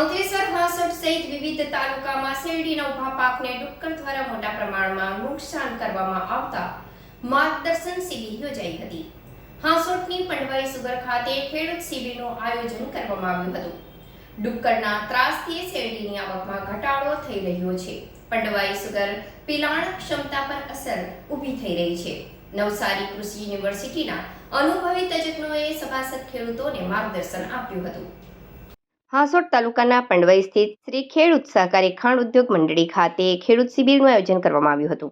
અંકલેશ્વર હાંસોટ સહિત વિવિધ તાલુકામાં શેરડીના ઊભા પાકને ડુક્કર દ્વારા મોટા પ્રમાણમાં નુકસાન કરવામાં આવતા માર્ગદર્શન શિબિર યોજાઈ હતી. હાંસોટની પંડવાઈ સુગર ખાતે ખેડૂત શિબિરનું આયોજન કરવામાં આવ્યું હતું. ડુક્કરના ત્રાસથી શેરડીની આવકમાં ઘટાડો થઈ રહ્યો છે. પંડવાઈ સુગર પિલાણ ક્ષમતા પર અસર ઊભી થઈ રહી છે. નવસારી કૃષિ યુનિવર્સિટીના અનુભવી તજજ્ઞોએ સભાસદ ખેડૂતોને માર્ગદર્શન આપ્યું હતું. હાંસોટ તાલુકાના પંડવાઈ સ્થિત શ્રી ખેડૂત સહકારી ખાંડ ઉદ્યોગ મંડળી ખાતે ખેડૂત શિબિરનું આયોજન કરવામાં આવ્યું હતું.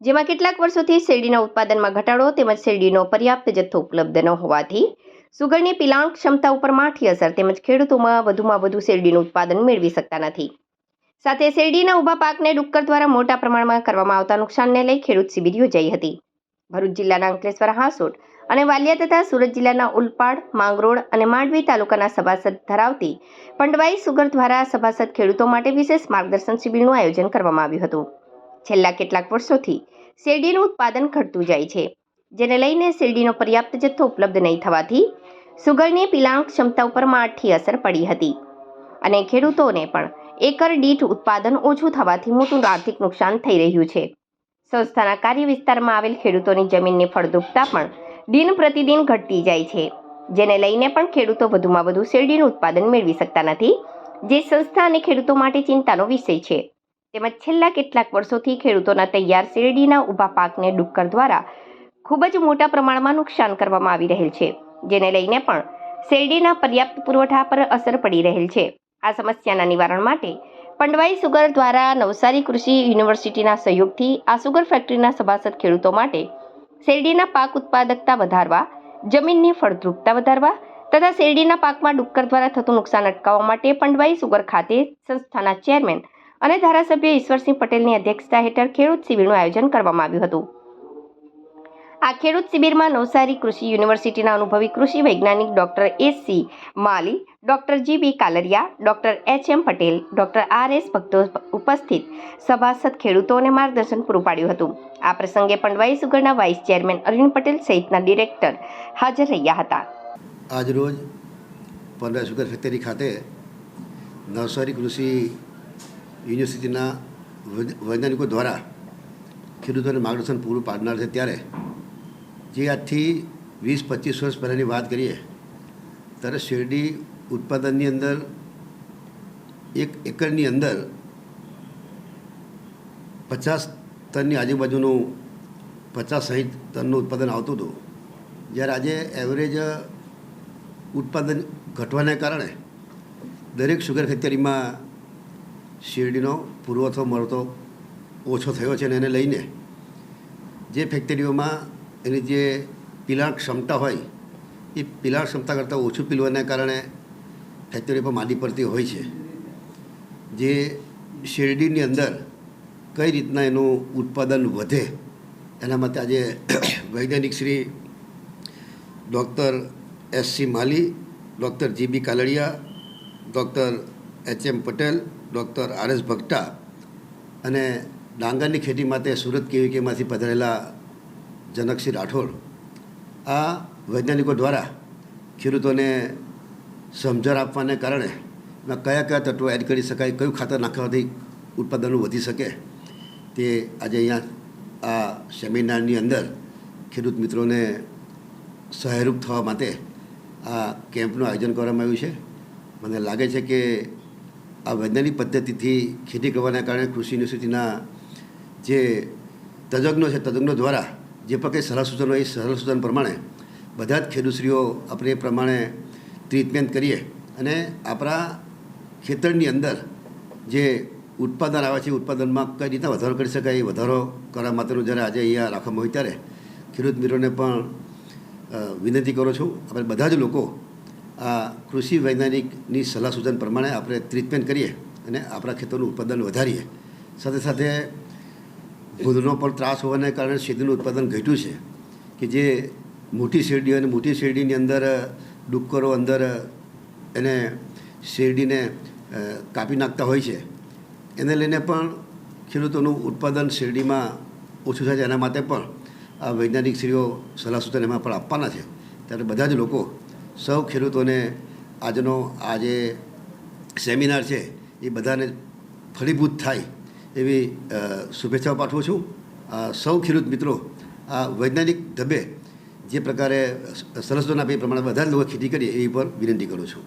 જેમાં કેટલાક વર્ષોથી શેરડીના ઉત્પાદનમાં ઘટાડો તેમજ શેરડીનો પર્યાપ્ત જથ્થો ઉપલબ્ધ ન હોવાથી સુગરની પિલાણ ક્ષમતા ઉપર માઠી અસર તેમજ ખેડૂતોમાં વધુમાં વધુ શેરડીનું ઉત્પાદન મેળવી શકતા નથી. સાથે શેરડીના ઊભા પાકને ડુક્કર દ્વારા મોટા પ્રમાણમાં કરવામાં આવતા નુકસાનને લઈ ખેડૂત શિબિર યોજાઈ હતી. ભરૂચ જિલ્લાના અંકલેશ્વર હાંસોટ અને વાલિયા તથા સુરત જિલ્લાના ઉલપાડ, માંગરોળ અને માંડવી તાલુકાના સભાસદ ધરાવતી પંડવાઈ સુગર દ્વારા સભાસદ ખેડૂતો માટે વિશેષ માર્ગદર્શન શિબિરનું આયોજન કરવામાં આવ્યું હતું. છેલ્લા કેટલાક વર્ષોથી શેરડીનું ઉત્પાદન ઘટતું જાય છે, જેને લઈને શેરડીનો પર્યાપ્ત જથ્થો ઉપલબ્ધ નહીં થવાથી સુગરની પિલાણ ક્ષમતા ઉપર માઠી અસર પડી હતી. અને ખેડૂતોને પણ એકર દીઠ ઉત્પાદન ઓછું થવાથી મોટું આર્થિક નુકસાન થઈ રહ્યું છે. સંસ્થાના કાર્ય વિસ્તારમાં આવેલ ખેડૂતોની જમીનની ફળદ્રુપતા પણ દિન પ્રતિદિન ઘટતી જાય છે. જેને લઈને પણ ખેડૂતો વધુમાં વધુ શેરડીનું ઉત્પાદન મેળવી શકતા નથી, જે સંસ્થા અને ખેડૂતો માટે ચિંતાનો વિષય છે. તેમજ છેલ્લા કેટલાક વર્ષોથી ખેડૂતોના તૈયાર શેરડીના ઊભા પાકને ડુક્કર દ્વારા ખૂબ જ મોટા પ્રમાણમાં નુકસાન કરવામાં આવી રહેલ છે. જેને લઈને પણ શેરડીના પર્યાપ્ત પુરવઠા પર અસર પડી રહેલ છે. આ સમસ્યાના નિવારણ માટે પંડવાઈ સુગર દ્વારા નવસારી કૃષિ યુનિવર્સિટીના સહયોગથી આ સુગર ફેક્ટરીના સભાસદ ખેડૂતો માટે શેરડીના પાક ઉત્પાદકતા વધારવા, જમીનની ફળદ્રુપતા વધારવા તથા શેરડીના પાકમાં ડુક્કર દ્વારા થતું નુકસાન અટકાવવા માટે પંડવાઈ સુગર ખાતે સંસ્થાના ચેરમેન અને ધારાસભ્ય ઈશ્વરસિંહ પટેલની અધ્યક્ષતા હેઠળ ખેડૂત શિબિરનું આયોજન કરવામાં આવ્યું હતું. આ ખેડૂત શિબિરમાં નવસારી કૃષિ યુનિવર્સિટીના અનુભવી કૃષિ વૈજ્ઞાનિક doctor S C Mali, doctor G B Kalaria, doctor H M Patel, doctor R S Bhakta ઉપસ્થિત. સભાસદ ખેડૂતોને માર્ગદર્શન પૂરું પાડ્યું હતું. આ પ્રસંગે પંડવાઈ સુગરના વાઇસ ચેરમેન અરવિંદ પટેલ સહિતના ડિરેક્ટર હાજર રહ્યા હતા. આજરોજ પંદર સુગર ફેક્ટરી ખાતે નવસારી કૃષિ યુનિવર્સિટીના વૈજ્ઞાનિકો દ્વારા ખેડૂતોને માર્ગદર્શન પૂરું પાડનાર છે ત્યારે જે આજથી વીસ, પચીસ વર્ષ પહેલાંની વાત કરીએ, ત્યારે શેરડી ઉત્પાદનની અંદર, એક એકરની અંદર પચાસ ટનની આજુબાજુનું, પચાસ, સાહીઠ ટનનું ઉત્પાદન આવતું હતું. જ્યારે આજે એવરેજ ઉત્પાદન ઘટવાને કારણે દરેક શુગર ફેક્ટરીમાં શેરડીનો પુરવઠો, મળતો ઓછો થયો છે અને એને લઈને જે ફેક્ટરીઓમાં એની જે પીલાણ ક્ષમતા હોય, એ પિલાણ ક્ષમતા કરતાં ઓછું પીલવાને કારણે ફેક્ટરી પર માદી પડતી હોય છે. જે શેરડીની અંદર કઈ રીતના એનું ઉત્પાદન વધે, એના માટે આજે વૈજ્ઞાનિક Shri doctor S C Mali, doctor G B Kaladia, doctor H M Patel, doctor R S Bhakta અને ડાંગરની ખેતી માટે સુરત કેવીકેમાંથી પધારેલા જનકસિંહ રાઠોડ આ વૈજ્ઞાનિકો દ્વારા ખેડૂતોને સમજણ આપવાને કારણે એમાં કયા કયા તત્વો એડ કરી શકાય, કયું ખાતર નાખવાથી ઉત્પાદનો વધી શકે તે આજે અહીંયા આ સેમિનારની અંદર ખેડૂત મિત્રોને સહાયરૂપ થવા માટે આ કેમ્પનું આયોજન કરવામાં આવ્યું છે. મને લાગે છે કે આ વૈજ્ઞાનિક પદ્ધતિથી ખેતી કરવાના કારણે કૃષિ યુનિવર્સિટીના જે તજજ્ઞો છે, તજજ્ઞો દ્વારા જે કંઈ સલાહ સૂચનો એ સલાહ સૂચન પ્રમાણે બધા જ ખેડૂતશ્રીઓ આપણે એ પ્રમાણે ટ્રીટમેન્ટ કરીએ અને આપણા ખેતરની અંદર જે ઉત્પાદન આવે છે ઉત્પાદનમાં કઈ રીતના વધારો કરી શકાય, એ વધારો કરવા માટેનું જ્યારે આજે અહીંયા રાખવામાં હોય ત્યારે ખેડૂત મિત્રોને પણ વિનંતી કરું છું. આપણે બધા જ લોકો આ કૃષિ વૈજ્ઞાનિકની સલાહ સૂચન પ્રમાણે આપણે ટ્રીટમેન્ટ કરીએ અને આપણા ખેતરનું ઉત્પાદન વધારીએ. સાથે સાથે ભૂલનો પણ ત્રાસ હોવાને કારણે શેરડીનું ઉત્પાદન ઘટ્યું છે કે જે મોટી શેરડી અને મોટી શેરડીની અંદર ડુક્કરો અંદર એને શેરડીને કાપી નાખતા હોય છે. એને લઈને પણ ખેડૂતોનું ઉત્પાદન શેરડીમાં ઓછું થાય છે. એના માટે પણ આ વૈજ્ઞાનિક શ્રીઓ સલાહ સૂચન એમાં પણ આપવાના છે. ત્યારે બધા જ લોકો, સૌ ખેડૂતોને આજનો આ જે સેમિનાર છે, એ બધાને ફળીભૂત થાય એવી શુભેચ્છાઓ પાઠવું છું. સૌ ખેડૂત મિત્રો, આ વૈજ્ઞાનિક ઢબે જે પ્રકારે સરસ આપે એ પ્રમાણે બધા લોકો ખેતી કરીએ એ પર વિનંતી કરું છું.